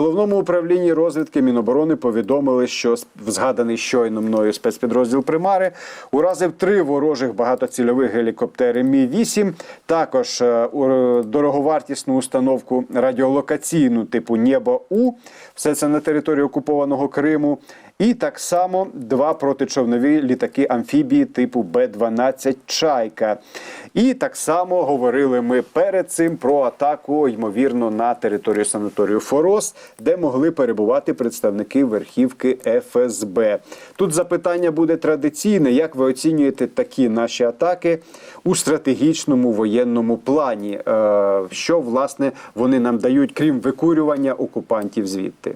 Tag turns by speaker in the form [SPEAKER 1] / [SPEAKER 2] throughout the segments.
[SPEAKER 1] головному управлінні розвідки Міноборони повідомили, що згаданий щойно мною спецпідрозділ Примари уразив три ворожих багатоцільових гелікоптери Мі 8 також е, дороговартісну установку радіолокаційну типу Небо У. Все це на території окупованого Криму. І так само два протичовнові літаки амфібії типу Б-12 Чайка. І так само говорили ми перед цим про атаку, ймовірно, на територію санаторію Форос, де могли перебувати представники верхівки ФСБ. Тут запитання буде традиційне: як ви оцінюєте такі наші атаки у стратегічному воєнному плані? Е, Що власне вони нам дають, крім викурювання окупантів звідти?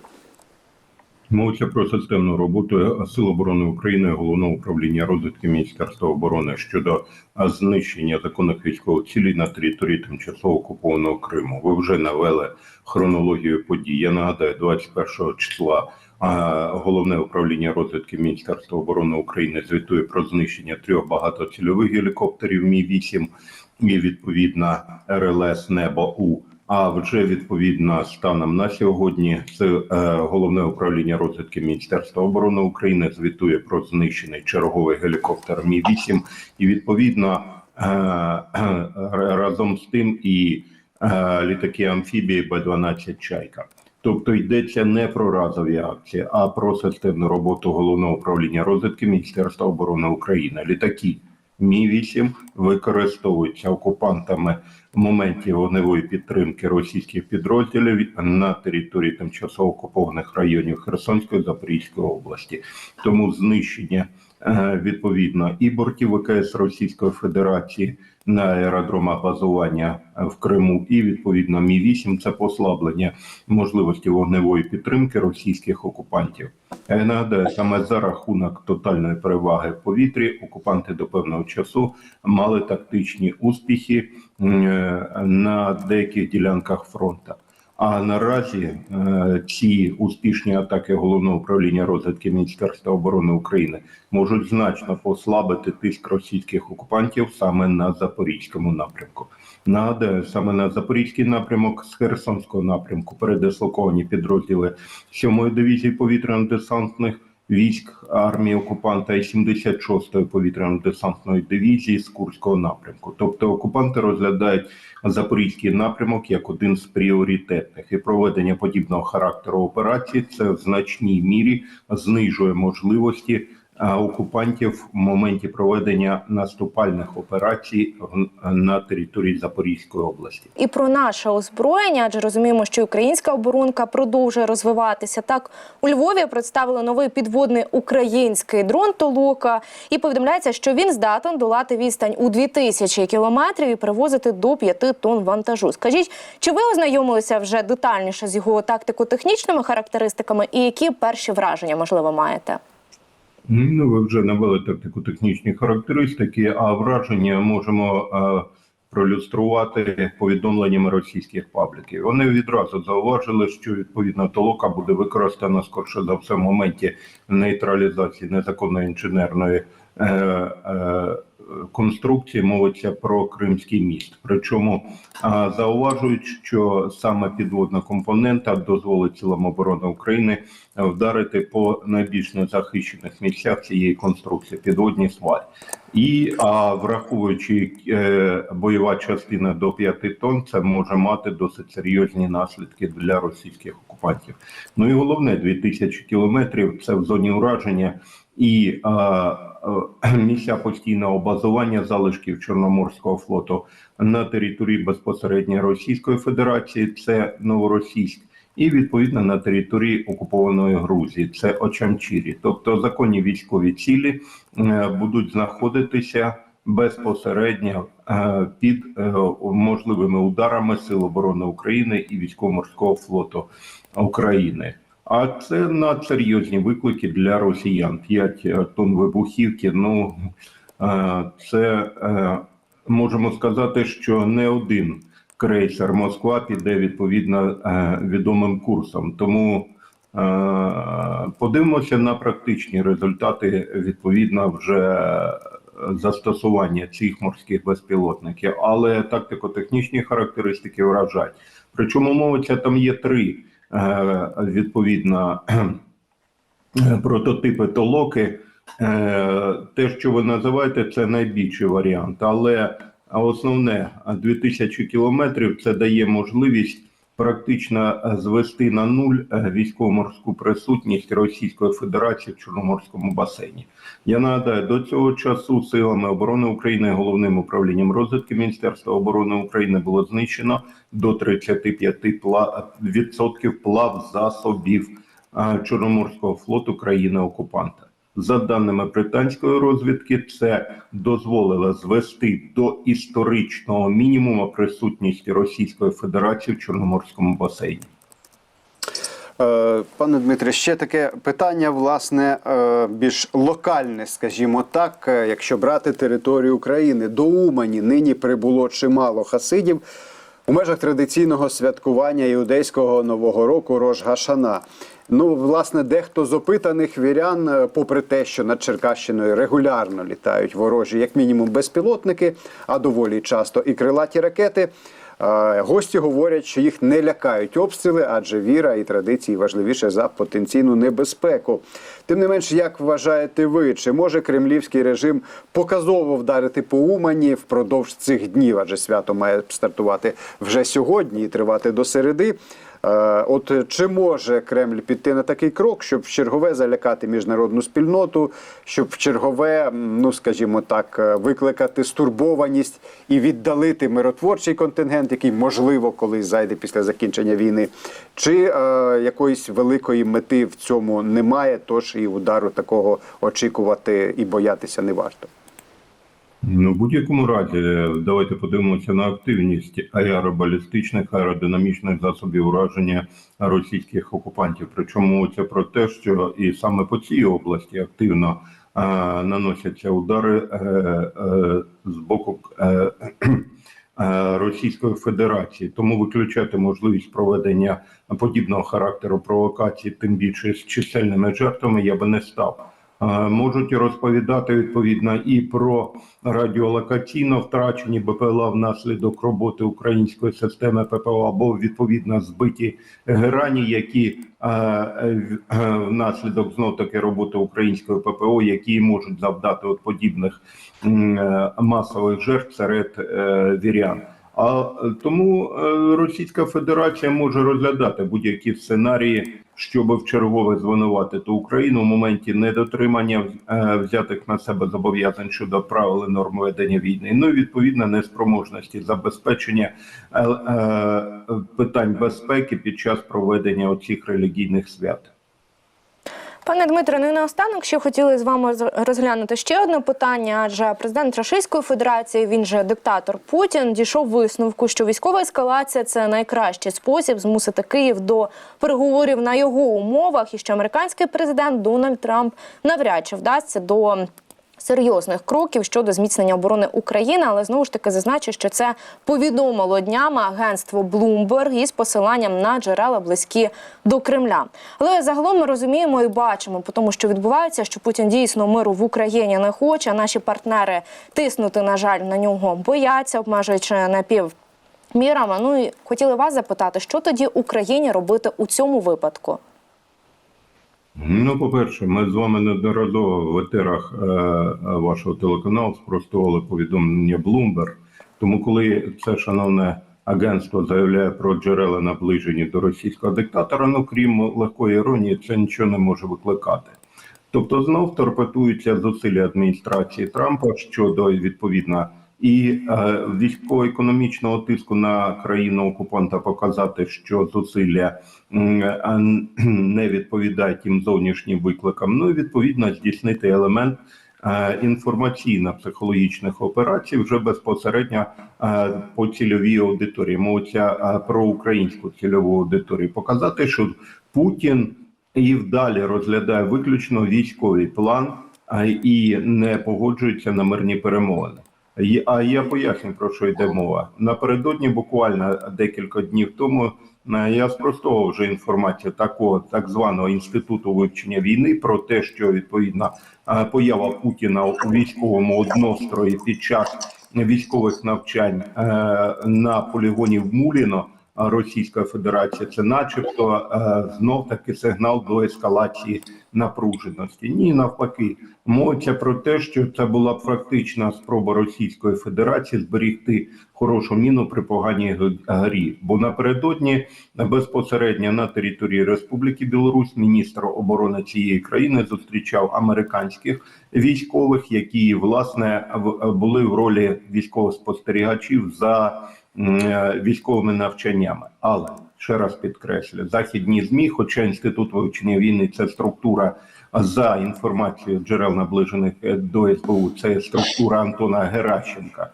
[SPEAKER 2] Мовиться про системну роботу Сил оборони України, головного управління розвідки Міністерства оборони щодо знищення законних військових цілей на території тимчасово окупованого Криму. Ви вже навели хронологію подій. Я нагадаю, 21 числа головне управління розвідки Міністерства оборони України звітує про знищення трьох багатоцільових гелікоптерів Мі 8 і відповідно РЛС Небо У. А вже відповідно станом на сьогодні це е, головне управління розвідки Міністерства оборони України звітує про знищений черговий гелікоптер Мі 8 і відповідно е, е, разом з тим і літаки амфібії Б-12 Чайка. Тобто йдеться не про разові акції, а про системну роботу головного управління розвідки Міністерства оборони України. Літаки Мі 8 використовуються окупантами в моменті вогневої підтримки російських підрозділів на території тимчасово окупованих районів Херсонської Запорізької області. Тому знищення відповідно і бортів ВКС Російської Федерації на аеродромах базування е, в Криму, і відповідно Мі 8 це послаблення можливості вогневої підтримки російських окупантів. Я нагадаю, саме за рахунок тотальної переваги в повітрі окупанти до певного часу мали тактичні успіхи е, на деяких ділянках фронту. А наразі е, ці успішні атаки головного управління розвідки Міністерства оборони України можуть значно послабити тиск російських окупантів саме на запорізькому напрямку. Нагадаю, саме на запорізький напрямок з Херсонського напрямку передислоковані підрозділи 7-ї дивізії повітряно-десантних військ армії окупанта і 76-ї повітряно-десантної дивізії з Курського напрямку. Тобто окупанти розглядають запорізький напрямок як один з пріоритетних, і проведення подібного характеру операції це в значній мірі знижує можливості окупантів в моменті проведення наступальних операцій на території Запорізької області.
[SPEAKER 3] І про наше озброєння, адже розуміємо, що українська оборонка продовжує розвиватися. Так у Львові представили новий підводний український дрон Толока, і повідомляється, що він здатен долати відстань у 2000 кілометрів і перевозити до 5 тонн вантажу. Скажіть, чи ви ознайомилися вже детальніше з його тактико-технічними характеристиками, і які перші враження можливо маєте?
[SPEAKER 2] Ну, ви вже навели тактико-технічні характеристики, а враження можемо е, проілюструвати повідомленнями російських пабліків. Вони відразу зауважили, що відповідна толока буде використана скорше за все в моменті нейтралізації незаконної інженерної е, е, конструкції. Мовиться про Кримський міст. Причому зауважують, що саме підводна компонента дозволить силам оборони України вдарити по найбільш незахищених місцях цієї конструкції підводні свалі. І а, враховуючи е, бойова частина до 5 тонн, це може мати досить серйозні наслідки для російських окупантів. Ну і головне, 2000 кілометрів це в зоні ураження і а, е, місця постійного базування залишків Чорноморського флоту на території безпосередньо Російської Федерації, це Новоросійськ, і відповідно на території окупованої Грузії, це Очамчірі. Тобто законні військові цілі е, будуть знаходитися безпосередньо е, під е, можливими ударами Сил оборони України і військово-морського флоту України. А це надсерйозні виклики для росіян. 5 тонн вибухівки. Ну це можемо сказати, що не один крейсер Москва піде відповідно е, відомим курсом. Тому е, подивимося на практичні результати відповідно вже застосування цих морських безпілотників, але тактико-технічні характеристики вражають. Причому мовиться там є три е, відповідно прототипи толоки. Е, Те, що ви називаєте, це найбільший варіант, але основне 2000 кілометрів це дає можливість практично е, звести на нуль е, військово-морську присутність Російської Федерації в Чорноморському басейні. Я нагадаю, до цього часу силами оборони України головним управлінням розвідки Міністерства оборони України було знищено до 35% пла- плав засобів Чорноморського флоту країни-окупанта. За даними британської розвідки, це дозволило звести до історичного мінімуму присутність Російської Федерації в Чорноморському басейні.
[SPEAKER 1] Е, Пане Дмитре, ще таке питання, власне, е, більш локальне, скажімо так. Е, Якщо брати територію України, до Умані нині прибуло чимало хасидів у межах традиційного святкування іудейського нового року Рож Гашана. Ну, власне, дехто з опитаних вірян, е, попри те, що над Черкащиною регулярно літають ворожі, як мінімум, безпілотники, а доволі часто і крилаті ракети. Гості говорять, що їх не лякають обстріли, адже віра і традиції важливіше за потенційну небезпеку. Тим не менш, як вважаєте ви, чи може кремлівський режим показово вдарити по Умані впродовж цих днів? Адже свято має стартувати вже сьогодні і тривати до середи. Е, От чи може Кремль піти на такий крок, щоб в чергове залякати міжнародну спільноту, щоб в чергове, ну скажімо так, е, викликати стурбованість і віддалити миротворчий контингент, який можливо колись зайде після закінчення війни, чи е, якоїсь великої мети в цьому немає, тож і удару такого очікувати і боятися не варто.
[SPEAKER 2] Ну, в будь-якому разі, е, давайте подивимося на активність аеробалістичних аеродинамічних засобів ураження російських окупантів. Причому це про те, що і саме по цій області активно е, наносяться удари е, е, з боку. Е, е, Російської Федерації, тому виключати можливість проведення подібного характеру провокацій, тим більше з чисельними жертвами, я би не став. Е, Можуть розповідати відповідно і про радіолокаційно втрачені БПЛА внаслідок роботи української системи ППО або відповідно збиті герані, які е, е, внаслідок знов таки роботи української ППО, які можуть завдати от подібних масових жертв серед вірян. А тому е, Російська Федерація може розглядати будь-які сценарії, щоб в чергове звинуватити Україну в моменті недотримання е, взятих на себе зобов'язань щодо правил і норм ведення війни. Ну і відповідно неспроможності забезпечення е, питань безпеки під час проведення оцих релігійних свят.
[SPEAKER 3] Пане Дмитре, ну і наостанок ще хотіли з вами розглянути ще одне питання. Адже президент Російської Федерації, він же диктатор Путін, дійшов висновку, що військова ескалація це найкращий спосіб змусити Київ до переговорів на його умовах, і що американський президент Дональд Трамп навряд чи вдасться до. Серйозних кроків щодо зміцнення оборони України, але знову ж таки зазначу, що це повідомило днями агентство Bloomberg із посиланням на джерела близькі до Кремля. Але загалом ми розуміємо і бачимо, по тому, що відбувається, що Путін дійсно миру в Україні не хоче. Наші партнери тиснути, на жаль, на нього бояться, обмежуючи напів. Мірами, ну і хотіли вас запитати, що тоді Україні робити у цьому випадку?
[SPEAKER 2] Ну, по-перше, ми з вами неодноразово в етерах е, е, вашого телеканалу спростували повідомлення Bloomberg. Тому, коли це шановне агентство заявляє про джерела наближені до російського диктатора, ну крім легкої іронії, це нічого не може викликати. Тобто, знов торпедуються зусилля адміністрації Трампа щодо відповідно і е, військово-економічного тиску на країну окупанта показати, що зусилля не відповідають тим зовнішнім викликам. Ну і відповідно здійснити елемент е, інформаційно-психологічних операцій вже безпосередньо е, по цільовій аудиторії. Мовиться про українську цільову аудиторію. Показати, що Путін і вдалі розглядає виключно військовий план і не погоджується на мирні перемовини. А я поясню про що йде мова. Напередодні, буквально декілька днів тому, е, я спростовував вже інформацію такого так званого інституту вивчення війни про те, що відповідно е, поява Путіна у військовому однострої під час військових навчань е, на полігоні в Муліно Російської Федерації, це, начебто, е, знов таки сигнал до ескалації напруженості. Ні, навпаки, мовиться про те, що це була практична спроба Російської Федерації зберігти хорошу міну при поганій грі. Бо напередодні безпосередньо на території Республіки Білорусь міністр оборони цієї країни зустрічав американських військових, які власне були в ролі військових спостерігачів за військовими навчаннями. Але ще раз підкреслю, західні змі, хоча інститут вивчення війни це структура за інформацією джерел наближених е, до СБУ, це структура Антона Геращенка.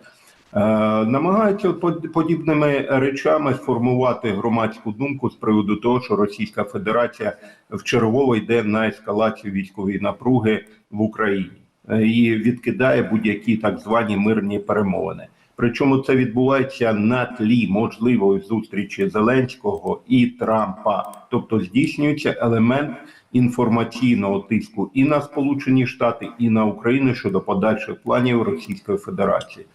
[SPEAKER 2] Е, намагаються под- подібними речами сформувати громадську думку з приводу того, що Російська Федерація вчергово йде на ескалацію військової напруги в Україні е, і відкидає будь-які так звані мирні перемовини. Причому це відбувається на тлі можливої зустрічі Зеленського і Трампа, тобто здійснюється елемент інформаційного тиску і на Сполучені Штати, і на Україну щодо подальших планів Російської Федерації.